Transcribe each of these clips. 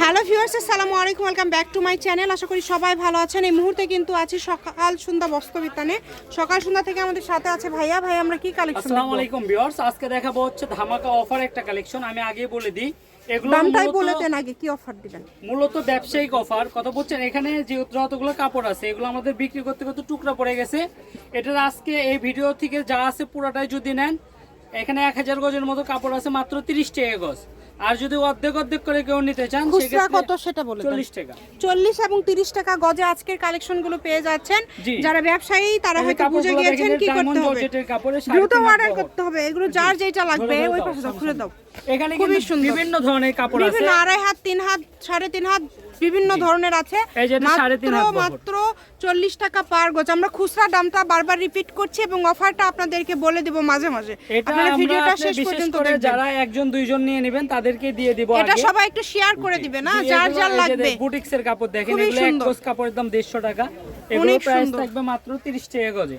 Hello viewers আসসালামু আলাইকুম। Welcome back to my channel আশা করি সবাই ভালো আছেন। এই মুহূর্তে কিন্তু আছি সকাল সন্ধ্যা বস্ত্রবিতানে। সকাল সন্ধ্যা থেকে আমাদের সাথে আছে ভাইয়া। ভাই আমরা কি কালেকশন আসসালামু আলাইকুম ভিউয়ার্স আজকে দেখাবো হচ্ছে ধামাকা অফার একটা কালেকশন আমি আগে বলে দিই। এগুলো দামটাই বলে মূলত- দেন আগে কি অফার দিবেন? মূলত ব্যবসায়িক অফার কথা বলছেন এখানে যে যতগুলো কাপড় আছে এগুলো আমাদের বিক্রি করতে করতে টুকরা পড়ে গেছে। এটার আজকে এই ভিডিও থেকে যা আছে পুরোটাই যদি নেন এখানে এক হাজার গজের মতো কাপড় আছে মাত্র তিরিশ টাকা গজ। আর যদি অর্ধেক অর্ধেক করে কেউ নিতে চান খুচরা কত সেটা বলে দেন? চল্লিশ টাকা। চল্লিশ এবং তিরিশ টাকা গজে আজকের কালেকশনগুলো পেয়ে যাচ্ছেন। যারা ব্যবসায়ী তারা হয়তো বুঝে গিয়েছেন কি করতে হবে। দ্রুত অর্ডার করতে হবে। এগুলো যার যেটা লাগবে ওই পাশে দাও খুলে দাও। এখানে খুবই কিন্তু সুন্দর। বিভিন্ন ধরনের কাপড় আছে। বিভিন্ন আড়াই হাত তিন হাত সাড়ে তিন হাত বিভিন্ন ধরনের আছে। মাত্র মাত্র চল্লিশ টাকা পার গজ। আমরা খুচরা দামটা বারবার রিপিট করছি এবং অফারটা আপনাদেরকে বলে দেব মাঝে মাঝে। আপনারা ভিডিওটা শেষ পর্যন্ত যারা একজন দুইজন নিয়ে নেবেন তাদেরকে দিয়ে দিব এটা সবাই একটু শেয়ার করে দিবে না? যার যার লাগবে। বুটিক্স এর কাপড় দেখেন এগুলো এক। গজ কাপড়ের দাম দেড়শো টাকা। এগুলো প্রাইস থাকবে মাত্র তিরিশ টাকা গজে।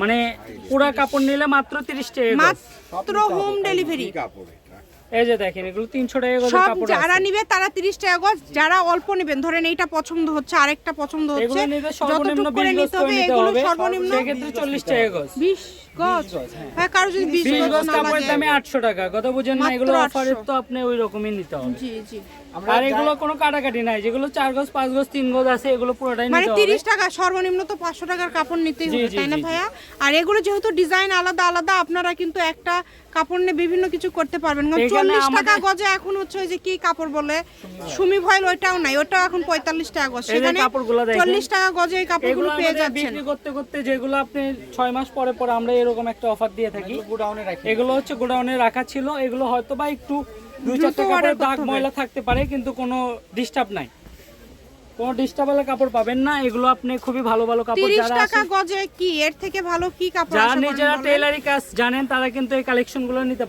মানে পুরা কাপড় নিলে মাত্র তিরিশ টাকা মাত্র হোম ডেলিভারি এই যে দেখেন এগুলো তিনশো টাকা গজের সব কাপড় যারা। নিবে তারা তিরিশ টাকা গজ যারা অল্প নেবেন ধরেন এইটা পছন্দ হচ্ছে আরেকটা পছন্দ হচ্ছে যতটুকু করে নিতে হবে এগুলো সর্বনিম্ন সেক্ষেত্রে চল্লিশ টাকা গজ। বিশ গজ হ্যাঁ। কারও যদি বিশ বিশ গজ গজ কাপড়ের দামে আটশো টাকা। কথা বুঝেন না এগুলো 800 তো আপনি ওই রকমই নিতে হবে। জি জি। আর এগুলো কোনো কাটাকাটি নাই যেগুলো চার গজ পাঁচ গজ তিন গজ আছে এগুলো পুরোটাই নিতে হবে। তিরিশ টাকা সর্বনিম্ন তো পাঁচশো টাকার কাপড় নিতেই হবে তাই না জি, জি। ভাইয়া? আর এগুলো যেহেতু ডিজাইন আলাদা আলাদা আপনারা কিন্তু একটা কাপড় নিয়ে বিভিন্ন কিছু করতে পারবেন। এখানে চল্লিশ টাকা গজে এখন হচ্ছে ওই যে কি কাপড় বলে? সুমি ভয়েল ওইটাও নাই ওটাও এখন পঁয়তাল্লিশ টাকা গজ। সেখানে কাপড়গুলো দেখেন। চল্লিশ টাকা গজে এই কাপড়গুলো পেয়ে যাচ্ছেন। বিক্রি করতে করতে যেগুলো আপনি ছয় মাস পরে পরে আমরা এরকম একটা অফার দিয়ে থাকি। গোডাউনে রাখি। এগুলো হচ্ছে গোডাউনে রাখা ছিল। এগুলো হয়তো বা একটু দুই চার চারটা দাগ ময়লা থাকতে পারে কিন্তু কোনো ডিস্টার্ব নাই। কোনো কাপড় পাবেন না এগুলো আপনি খুবই ভালো ভালো কাপড় যারা টাকা গজে কি? এর থেকে ভালো কি কাপড় যারা নিজেরা? টেলারি কাজ জানেন তারা কিন্তু এই নিতে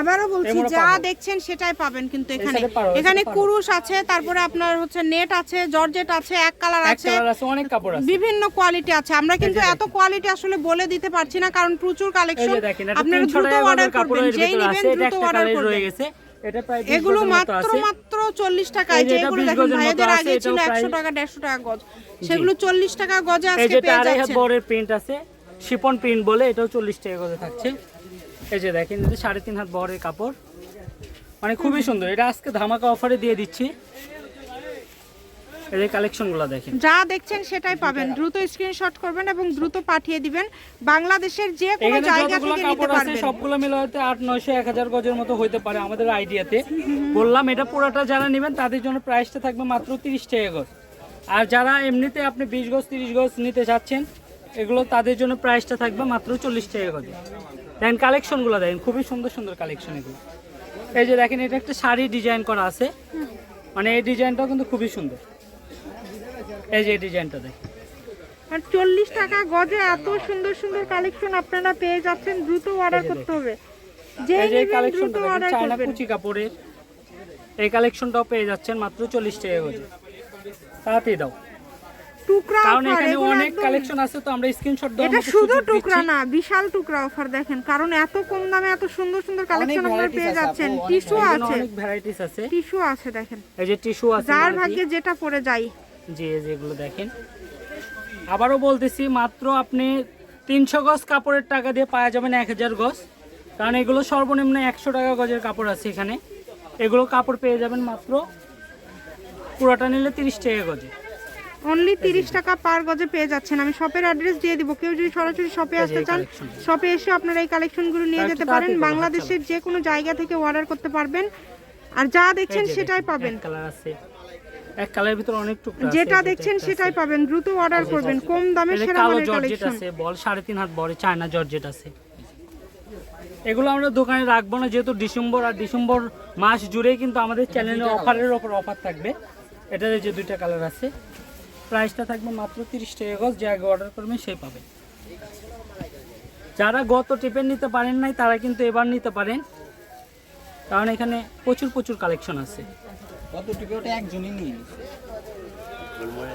আবারও বলছি যা দেখছেন সেটাই পাবেন কিন্তু এখানে। পারো, এখানে কুরুশ আছে তারপরে আপনার হচ্ছে নেট আছে জর্জেট আছে এক কালার এক আছে কালার আছে অনেক কাপড় আছে। বিভিন্ন কোয়ালিটি আছে। আমরা কিন্তু এত কোয়ালিটি আসলে বলে দিতে পারছি না কারণ প্রচুর কালেকশন আপনারা দ্রুত অর্ডার করবেন যেই নেবেন দ্রুত অর্ডার করবেন। এটা প্রায় এগুলো মাত্র মাত্র চল্লিশ টাকা এই এই যে যে এটা এগুলো 20 দেখেন গজের ভাইদের আগে ছিল একশো টাকা দেড়শো টাকা গজ। সেগুলো চল্লিশ টাকা গজে আজকে পেয়ে যাচ্ছেন। বড়ের প্রিন্ট আছে শিপন প্রিন্ট বলে এটাও চল্লিশ টাকা গজে থাকছে। এই যে দেখেন সাড়ে তিন হাত বড়ের কাপড়। মানে খুবই সুন্দর এটা আজকে ধামাকা অফারে দিয়ে দিচ্ছি। এই যে কালেকশনগুলো দেখেন। যা দেখছেন সেটাই পাবেন। দ্রুত স্ক্রিনশট করবেন এবং দ্রুত পাঠিয়ে দিবেন। বাংলাদেশের যে কোনো জায়গা থেকে নিতে পারবেন। সবগুলো মিলে হয়তো আট নয়শো এক হাজার গজের মতো হইতে পারে আমাদের আইডিয়াতে বললাম এটা পুরোটা যারা নেবেন তাদের জন্য প্রাইসটা থাকবে মাত্র তিরিশ টাকা গজ আর যারা এমনিতে আপনি বিশ গজ তিরিশ গজ নিতে চাচ্ছেন এগুলো তাদের জন্য প্রাইসটা থাকবে মাত্র চল্লিশ টাকা গজে দেখেন কালেকশনগুলো দেখেন খুবই সুন্দর সুন্দর কালেকশন এগুলো। এই যে দেখেন এটা একটা শাড়ি ডিজাইন করা আছে। মানে এই ডিজাইনটাও কিন্তু খুবই সুন্দর। এই যে ডিজাইনটা আর চল্লিশ টাকা গজে এত সুন্দর সুন্দর কালেকশন আপনারা পেয়ে যাচ্ছেন দ্রুত অর্ডার করতে হবে। যে কালেকশনটা অর্ডার চায়না কুচি কাপড়ের। এই কালেকশনটাও পেয়ে যাচ্ছেন মাত্র চল্লিশ টাকা গজে। তাড়াতাড়ি দাও। টুকরা কারণ এখানে অনেক কালেকশন আছে তো আমরা স্ক্রিনশট দেওয়ার এটা শুধু টুকরা না বিশাল টুকরা অফার দেখেন কারণ এত কম দামে এত সুন্দর সুন্দর কালেকশন আপনারা পেয়ে যাচ্ছেন। টিস্যু আছে। অনেক ভ্যারাইটিস আছে। টিস্যু আছে দেখেন। এই যে টিস্যু আছে যার। ভাগ্যে যেটা পড়ে যায়। জি এই যে যেগুলো দেখেন। আবারও বলতেছি মাত্র আপনি তিনশো গজ কাপড়ের টাকা দিয়ে পাওয়া যাবেন এক হাজার গজ। কারণ এগুলো সর্বনিম্ন একশো টাকা গজের কাপড় আছে এখানে। এগুলো কাপড় পেয়ে যাবেন মাত্র পুরোটা নিলে তিরিশ টাকা গজে। অনলি তিরিশ টাকা পার গজে পেয়ে যাচ্ছেন। আমি শপের অ্যাড্রেস দিয়ে দিব। কেউ যদি সরাসরি শপে আসতে চান শপে এসে আপনারা এই কালেকশনগুলো নিয়ে যেতে পারেন। বাংলাদেশের যে কোনো জায়গা থেকে অর্ডার করতে পারবেন। আর যা দেখছেন সেটাই পাবেন। কালার আছে। এক কালারের ভিতরে অনেক টুকরা যেটা দেখছেন সেটাই পাবেন দ্রুত অর্ডার করবেন কম দামে সেরা মানের জর্জেট কালেকশন আছে বল সাড়ে তিন হাত বড় চায়না জর্জেট আছে। এগুলো আমরা দোকানে রাখব না যেহেতু ডিসেম্বর আর ডিসেম্বর মাস জুড়েই কিন্তু আমাদের চ্যানেলে অফারের ওপর অফার থাকবে। এটার যে দুইটা কালার আছে। প্রাইসটা থাকবে মাত্র তিরিশ টাকা গজ যে আগে অর্ডার করবেন সেই পাবে। যারা গত টিপের নিতে পারেন নাই তারা কিন্তু এবার নিতে পারেন। কারণ এখানে প্রচুর প্রচুর কালেকশন আছে। কত ওটা একজনই নিয়ে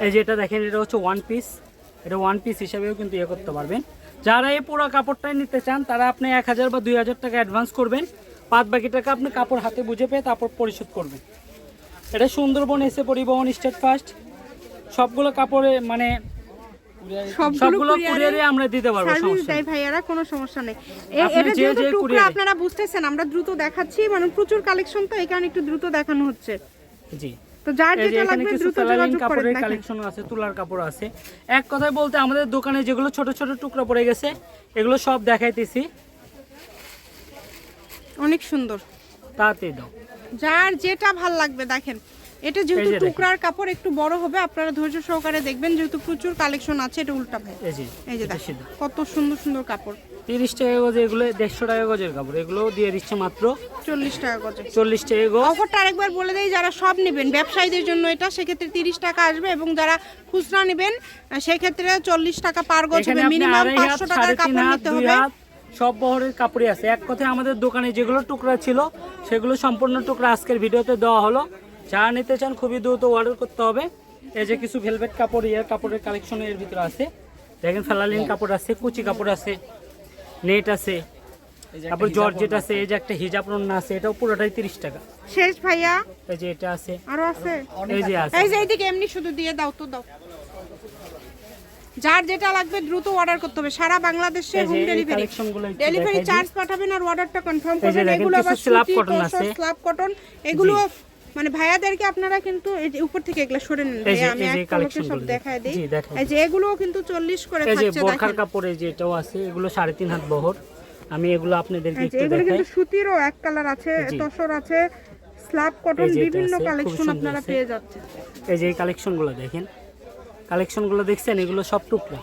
এই যে এটা দেখেন এটা হচ্ছে ওয়ান পিস এটা ওয়ান পিস হিসাবেও কিন্তু ইয়ে করতে পারবেন। যারা এই পুরো কাপড়টাই নিতে চান তারা আপনি এক হাজার বা দুই হাজার টাকা অ্যাডভান্স করবেন। বাদ বাকি টাকা আপনি কাপড় হাতে বুঝে পেয়ে তারপর পরিশোধ করবেন। এটা সুন্দরবন এসে পরিবহন স্টেট ফার্স্ট সবগুলো কাপড়ে মানে সবগুলো কুরিয়ারে আমরা দিতে পারব সার্ভিস দেয় ভাইয়ারা কোনো সমস্যা নেই। এ- আপনি এটা যেহেতু টুকরা আপনারা বুঝতেছেন আমরা দ্রুত দেখাচ্ছি মানে প্রচুর কালেকশন তো এই কারণে একটু দ্রুত দেখানো হচ্ছে। জি। তো যার যেটা লাগবে দ্রুত যোগাযোগ করেন কালেকশন আছে তুলার কাপড় আছে। এক কথায় বলতে আমাদের দোকানে যেগুলো ছোট ছোট টুকরা পড়ে গেছে এগুলো সব দেখাইতেছি। অনেক সুন্দর। তাতে দাও। যার যেটা ভালো লাগবে দেখেন। এটা যেহেতু। টুকরার কাপড় একটু বড় হবে আপনারা ধৈর্য সহকারে দেখবেন যেহেতু প্রচুর কালেকশন আছে এটা উল্টা ভাই। এই যে দেখেন কত সুন্দর সুন্দর কাপড়। তিরিশ টাকা গজ এগুলো দেড়শো টাকা গজের কাপড় এগুলো দিয়ে দিচ্ছে মাত্র চল্লিশ টাকা গজে। চল্লিশ টাকা গজ। অফারটা আরেকবার বলে দেই যারা সব নেবেন ব্যবসায়ীদের জন্য এটা সেক্ষেত্রে তিরিশ টাকা আসবে এবং যারা খুচরা নেবেন সেক্ষেত্রে চল্লিশ টাকা পার গজ হবে। মিনিমাম পাঁচশো টাকার কাপড় নিতে হবে। সব বহরের কাপড়ই আছে। এক কথায় আমাদের দোকানে যেগুলো টুকরা ছিল সেগুলো সম্পূর্ণ টুকরা আজকের ভিডিওতে দেওয়া হলো। যারা নিতে চান খুবই দ্রুত অর্ডার করতে হবে। এই যে কিছু ভেলভেট কাপড় ইয়ার কাপড়ের কালেকশন এর ভিতরে আছে। দেখেন ফেলালিন কাপড় আছে কুচি কাপড় আছে নেট আছে তারপর জর্জেট আছে এই যে একটা হিজাব রন্না আছে এটাও পুরোটাই তিরিশ টাকা। শেষ ভাইয়া। এই যে এটা আছে। আরও আছে? এই যে আছে। এই যে এইদিকে এমনি শুধু দিয়ে দাও তো দাও। যার যেটা লাগবে দ্রুত অর্ডার করতে হবে। সারা বাংলাদেশে হোম ডেলিভারি ডেলিভারি চার্জ পাঠাবেন আর অর্ডারটা কনফার্ম করবেন। এগুলো আবার cotton তোসর আছে। স্ল্যাব কটন এগুলো মানে ভাইয়াদেরকে আপনারা কিন্তু এই যে উপর থেকে এগুলো সরে নেন আমি এই যে এক পলকে সব দেখায় দিই। এই যে এগুলোও কিন্তু 40 করে এই যে থাকছে বোরখার দেখেন। কাপড় এই যে এটাও আছে এগুলো সাড়ে তিন হাত বহর। আমি এগুলো আপনাদেরকে একটু এগুলো দেখাই। কিন্তু সুতিরও এক কালার আছে তসর আছে স্ল্যাব কটন বিভিন্ন কালেকশন আপনারা পেয়ে যাচ্ছেন। এই যে এই কালেকশনগুলো দেখেন। কালেকশনগুলো দেখছেন এগুলো সব টুকরা।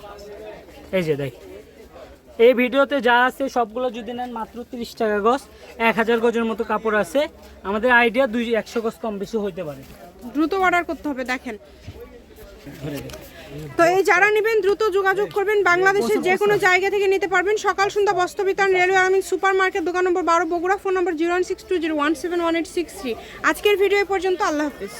এই যে দেখ এই ভিডিওতে যা আছে সবগুলো যদি নেন মাত্র তিরিশ টাকা গজ, এক হাজার গজের মতো কাপড় আছে। আমাদের আইডিয়া দুই, একশো গজ কম বেশি হইতে পারে। দ্রুত অর্ডার করতে হবে, দেখেন। তো এই যারা নেবেন, দ্রুত যোগাযোগ করবেন। বাংলাদেশের যে কোনো জায়গা থেকে নিতে পারবেন। সকাল সন্ধ্যা বস্ত্র বিতান রেলওয়ে আর্মিং সুপার মার্কেট দোকান নম্বর বারো, Bogura, phone number zero one six two zero one seven one eight six three. আজকের ভিডিও পর্যন্ত, আল্লাহ হাফিজ।